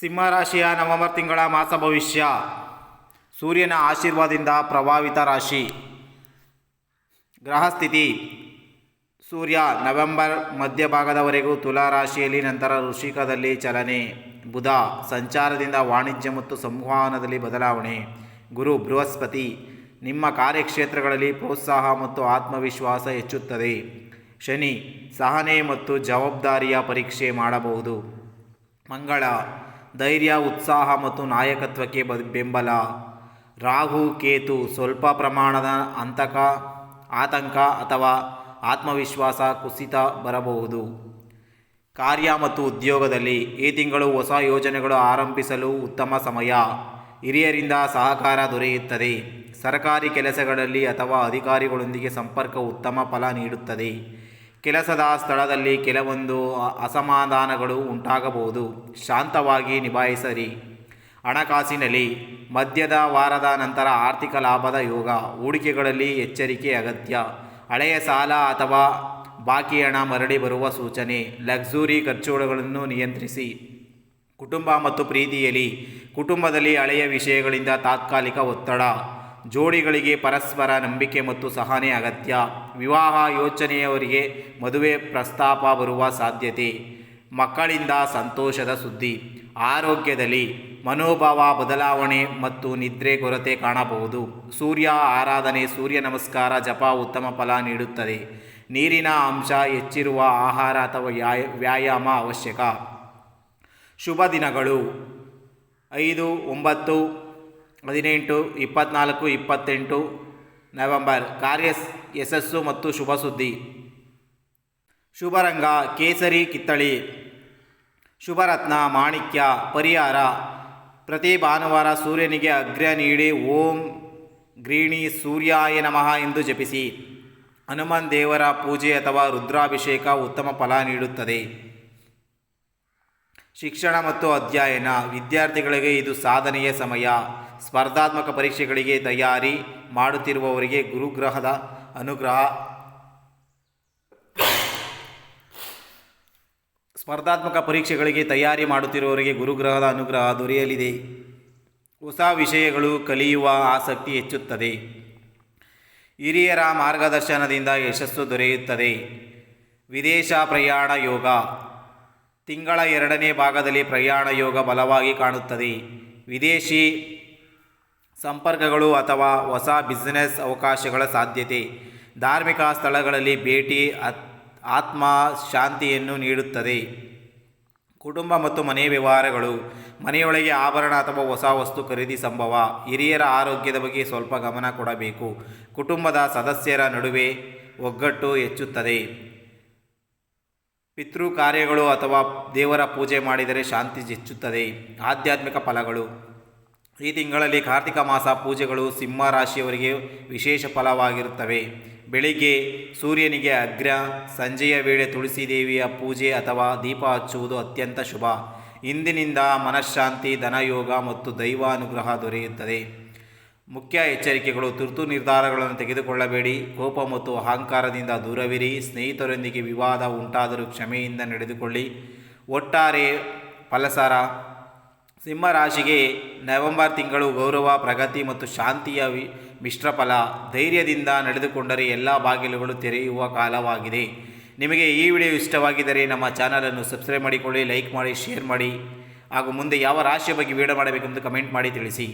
ಸಿಂಹರಾಶಿಯ November ತಿಂಗಳ ಮಾಸ ಭವಿಷ್ಯ. ಸೂರ್ಯನ ಆಶೀರ್ವಾದದಿಂದ ಪ್ರಭಾವಿತ ರಾಶಿ. ಗ್ರಹ ಸ್ಥಿತಿ. ಸೂರ್ಯ ನವೆಂಬರ್ ಮಧ್ಯಭಾಗದವರೆಗೂ ತುಲಾ ರಾಶಿಯಲ್ಲಿ, ನಂತರ ಋಷಿಕದಲ್ಲಿ ಚಲನೆ. ಬುಧ ಸಂಚಾರದಿಂದ ವಾಣಿಜ್ಯ ಮತ್ತು ಸಂವಹನದಲ್ಲಿ ಬದಲಾವಣೆ. ಗುರು ಬೃಹಸ್ಪತಿ. ನಿಮ್ಮ ಕಾರ್ಯಕ್ಷೇತ್ರಗಳಲ್ಲಿ ಪ್ರೋತ್ಸಾಹ ಮತ್ತು ಆತ್ಮವಿಶ್ವಾಸ ಹೆಚ್ಚುತ್ತದೆ. ಶನಿ ಸಹನೆ ಮತ್ತು ಜವಾಬ್ದಾರಿಯ ಪರೀಕ್ಷೆ ಮಾಡಬಹುದು. ಮಂಗಳ ಧೈರ್ಯ, ಉತ್ಸಾಹ ಮತ್ತು ನಾಯಕತ್ವಕ್ಕೆ ಬೆಂಬಲ. ರಾಹು, ಕೇತು ಸ್ವಲ್ಪ ಪ್ರಮಾಣದ ಅಂತಕ, ಆತಂಕ ಅಥವಾ ಆತ್ಮವಿಶ್ವಾಸ ಕುಸಿತ ಬರಬಹುದು. ಕಾರ್ಯ ಮತ್ತು ಉದ್ಯೋಗದಲ್ಲಿ ಈ ತಿಂಗಳು ಹೊಸ ಯೋಜನೆಗಳು ಆರಂಭಿಸಲು ಉತ್ತಮ ಸಮಯ. ಹಿರಿಯರಿಂದ ಸಹಕಾರ ದೊರೆಯುತ್ತದೆ. ಸರ್ಕಾರಿ ಕೆಲಸಗಳಲ್ಲಿ ಅಥವಾ ಅಧಿಕಾರಿಗಳೊಂದಿಗೆ ಸಂಪರ್ಕ ಉತ್ತಮ ಫಲ ನೀಡುತ್ತದೆ. ಕೆಲಸದ ಸ್ಥಳದಲ್ಲಿ ಕೆಲವೊಂದು ಅಸಮಾಧಾನಗಳು ಉಂಟಾಗಬಹುದು. ಶಾಂತವಾಗಿ ನಿಭಾಯಿಸರಿ. ಹಣಕಾಸಿನಲ್ಲಿ ಮಧ್ಯದ ವಾರದ ನಂತರ ಆರ್ಥಿಕ ಲಾಭದ ಯೋಗ, ಹೂಡಿಕೆಗಳಲ್ಲಿ ಎಚ್ಚರಿಕೆ ಅಗತ್ಯ. ಹಳೆಯ ಸಾಲ ಅಥವಾ ಬಾಕಿ ಹಣ ಮರಳಿ ಬರುವ ಸೂಚನೆ, ಲಕ್ಸುರಿ ಖರ್ಚುಗಳನ್ನು ನಿಯಂತ್ರಿಸಿ. ಕುಟುಂಬ ಮತ್ತು ಪ್ರೀತಿಯಲ್ಲಿ ಕುಟುಂಬದಲ್ಲಿ ಹಳೆಯ ವಿಷಯಗಳಿಂದ ತಾತ್ಕಾಲಿಕ ಒತ್ತಡ. ಜೋಡಿಗಳಿಗೆ ಪರಸ್ಪರ ನಂಬಿಕೆ ಮತ್ತು ಸಹನೆ ಅಗತ್ಯ. ವಿವಾಹ ಯೋಚನೆಯವರಿಗೆ ಮದುವೆ ಪ್ರಸ್ತಾಪ ಬರುವ ಸಾಧ್ಯತೆ. ಮಕ್ಕಳಿಂದ ಸಂತೋಷದ ಸುದ್ದಿ. ಆರೋಗ್ಯದಲ್ಲಿ ಮನೋಭಾವ ಬದಲಾವಣೆ ಮತ್ತು ನಿದ್ರೆ ಕೊರತೆ ಕಾಣಬಹುದು. ಸೂರ್ಯ ಆರಾಧನೆ, ಸೂರ್ಯ ನಮಸ್ಕಾರ ಜಪ ಉತ್ತಮ ಫಲ ನೀಡುತ್ತದೆ. ನೀರಿನ ಅಂಶ ಹೆಚ್ಚಿರುವ ಆಹಾರ ಅಥವಾ ವ್ಯಾಯ- ವ್ಯಾಯಾಮ ಅವಶ್ಯಕ. ಶುಭ ದಿನಗಳು. ಐದು, ಒಂಬತ್ತು ಹದಿನೆಂಟು, ಇಪ್ಪತ್ನಾಲ್ಕು, ಇಪ್ಪತ್ತೆಂಟು, ನವೆಂಬರ್ ಕಾರ್ಯ ಯಶಸ್ಸು ಮತ್ತು ಶುಭ ಸುದ್ದಿ ಶುಭರಂಗ, ಕೇಸರಿ, ಕಿತ್ತಳಿ. ಶುಭರತ್ನ, ಮಾಣಿಕ್ಯ, ಪರಿಹಾರ. ಪ್ರತಿ ಭಾನುವಾರ ಸೂರ್ಯನಿಗೆ ಅಗ್ರ ನೀಡಿ ಓಂ ಗ್ರೀಣಿ ಸೂರ್ಯಾಯ ನಮಃ ಎಂದು ಜಪಿಸಿ. ಹನುಮಾನ್ ದೇವರ ಪೂಜೆ ಅಥವಾ ರುದ್ರಾಭಿಷೇಕ ಉತ್ತಮ ಫಲ ನೀಡುತ್ತದೆ. ಶಿಕ್ಷಣ ಮತ್ತು ಅಧ್ಯಯನ. ವಿದ್ಯಾರ್ಥಿಗಳಿಗೆ ಇದು ಸಾಧನೆಯ ಸಮಯ. ಸ್ಪರ್ಧಾತ್ಮಕ ಪರೀಕ್ಷೆಗಳಿಗೆ ತಯಾರಿ ಮಾಡುತ್ತಿರುವವರಿಗೆ ಗುರುಗ್ರಹದ ಅನುಗ್ರಹ. ಸ್ಪರ್ಧಾತ್ಮಕ ಪರೀಕ್ಷೆಗಳಿಗೆ ತಯಾರಿ ಮಾಡುತ್ತಿರುವವರಿಗೆ ಗುರುಗ್ರಹದ ಅನುಗ್ರಹ ದೊರೆಯಲಿದೆ. ಹೊಸ ವಿಷಯಗಳು ಕಲಿಯುವ ಆಸಕ್ತಿ ಹೆಚ್ಚುತ್ತದೆ. ಹಿರಿಯರ ಮಾರ್ಗದರ್ಶನದಿಂದ ಯಶಸ್ಸು ದೊರೆಯುತ್ತದೆ. ವಿದೇಶ ಪ್ರಯಾಣ ಯೋಗ. ತಿಂಗಳ ಎರಡನೇ ಭಾಗದಲ್ಲಿ ಪ್ರಯಾಣ ಯೋಗ ಬಲವಾಗಿ ಕಾಣುತ್ತದೆ. ವಿದೇಶಿ ಸಂಪರ್ಕಗಳು ಅಥವಾ ಹೊಸ ಬಿಸ್ನೆಸ್ ಅವಕಾಶಗಳ ಸಾಧ್ಯತೆ. ಧಾರ್ಮಿಕ ಸ್ಥಳಗಳಲ್ಲಿ ಭೇಟಿ ಆತ್- ಆತ್ಮ ಶಾಂತಿಯನ್ನು ನೀಡುತ್ತದೆ. ಕುಟುಂಬ ಮತ್ತು ಮನೆ ವ್ಯವಹಾರಗಳು, ಮನೆಯೊಳಗೆ ಆಭರಣ ಅಥವಾ ಹೊಸ ವಸ್ತು ಖರೀದಿ ಸಂಭವ, ಹಿರಿಯರ ಆರೋಗ್ಯದ ಬಗ್ಗೆ ಸ್ವಲ್ಪ ಗಮನ ಕೊಡಬೇಕು. ಕುಟುಂಬದ ಸದಸ್ಯರ ನಡುವೆ ಒಗ್ಗಟ್ಟು ಹೆಚ್ಚುತ್ತದೆ. ಪಿತೃ ಕಾರ್ಯಗಳು ಅಥವಾ ದೇವರ ಪೂಜೆ ಮಾಡಿದರೆ ಶಾಂತಿ ಹೆಚ್ಚುತ್ತದೆ. ಆಧ್ಯಾತ್ಮಿಕ ಫಲಗಳು. ಈ ತಿಂಗಳಲ್ಲಿ ಕಾರ್ತಿಕ ಮಾಸ ಪೂಜೆಗಳು ಸಿಂಹ ರಾಶಿಯವರಿಗೆ ವಿಶೇಷ ಫಲವಾಗಿರುತ್ತವೆ. ಬೆಳಿಗ್ಗೆ ಸೂರ್ಯನಿಗೆ ಅಗ್ರ, ಸಂಜೆಯ ವೇಳೆ ತುಳಸಿ ದೇವಿಯ ಪೂಜೆ ಅಥವಾ ದೀಪ ಹಚ್ಚುವುದು ಅತ್ಯಂತ ಶುಭ. ಇಂದಿನಿಂದ ಮನಃಶಾಂತಿ, ಧನಯೋಗ ಮತ್ತು ದೈವಾನುಗ್ರಹ ದೊರೆಯುತ್ತದೆ. ಮುಖ್ಯ ಎಚ್ಚರಿಕೆಗಳು, ತುರ್ತು ನಿರ್ಧಾರಗಳನ್ನು ತೆಗೆದುಕೊಳ್ಳಬೇಡಿ. ಕೋಪ ಮತ್ತು ಅಹಂಕಾರದಿಂದ ದೂರವಿರಿ. ಸ್ನೇಹಿತರೊಂದಿಗೆ ವಿವಾದ ಉಂಟಾದರೂ ಕ್ಷಮೆಯಿಂದ ನಡೆದುಕೊಳ್ಳಿ. ಒಟ್ಟಾರೆ ಫಲಸಾರ ಸಿಂಹರಾಶಿಗೆ ನವೆಂಬರ್ ತಿಂಗಳು ಗೌರವ, ಪ್ರಗತಿ ಮತ್ತು ಶಾಂತಿಯ ಮಿಶ್ರ ಫಲ. ಧೈರ್ಯದಿಂದ ನಡೆದುಕೊಂಡರೆ ಎಲ್ಲ ಬಾಗಿಲುಗಳು ತೆರೆಯುವ ಕಾಲವಾಗಿದೆ. ನಿಮಗೆ ಈ ವಿಡಿಯೋ ಇಷ್ಟವಾಗಿದ್ದರೆ ನಮ್ಮ ಚಾನಲನ್ನು ಸಬ್ಸ್ಕ್ರೈಬ್ ಮಾಡಿಕೊಳ್ಳಿ, ಲೈಕ್ ಮಾಡಿ, ಶೇರ್ ಮಾಡಿ. ಹಾಗೂ ಮುಂದೆ ಯಾವ ರಾಶಿಯ ಬಗ್ಗೆ ವಿಡಿಯೋ ಮಾಡಬೇಕೆಂದು ಕಮೆಂಟ್ ಮಾಡಿ ತಿಳಿಸಿ.